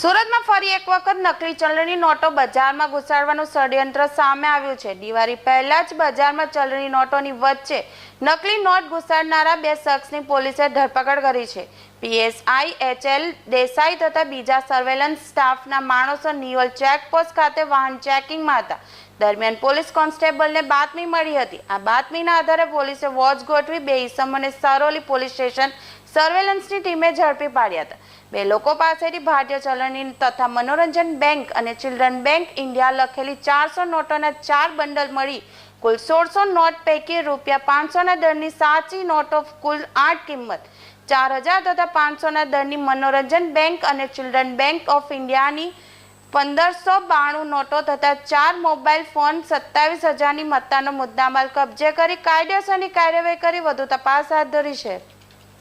સુરતમાં ફરી એક વખત નકલી ચલણી નોટો બજારમાં ઘુસાડવાનું ષડયંત્ર સામે આવ્યું છે. દિવાળી પહેલા જ બજારમાં ચલણી નોટોની વચ્ચે નકલી નોટ ઘુસાડનારા બે શખ્સની પોલીસે ધરપકડ કરી છે. પીએસઆઈ, એચએલ દેસાઈ તથા બીજા સર્વેલન્સ સ્ટાફના માણસો નિયોલ ચેકપોસ્ટ ખાતે વાહન ચેકિંગમાં હતા. દરમિયાન પોલીસ કોન્સ્ટેબલને બાતમી મળી હતી. આ બાતમીના આધારે પોલીસે વોચ ગોઠવી બે ઇસમોને સરોલી પોલીસ સ્ટેશન સર્વેલન્સની ટીમે ઝડપી પાડ્યા હતા. બે લોકો પાસેથી ભારતીય ચલણી તથા મનોરંજન બેંક અને ચિલ્ડ્રન બેંક ઇન્ડિયા લખેલી ચારસો નોટોના ચાર બંડલ મળી. કુલ સોળસો નોટ પૈકી રૂપિયા પાંચસોના દરની સાચી નોટો કુલ આઠ કિંમત. ચાર હજાર તથા પાંચસોના દરની મનોરંજન બેંક અને ચિલ્ડ્રન બેંક ઓફ ઇન્ડિયાની પંદરસો બાણું નોટો તથા ચાર મોબાઈલ ફોન સત્તાવીસ હજારની મત્તાનો મુદ્દામાલ કબજે કરી કાયદેસરની કાર્યવાહી કરી વધુ તપાસ હાથ ધરી છે.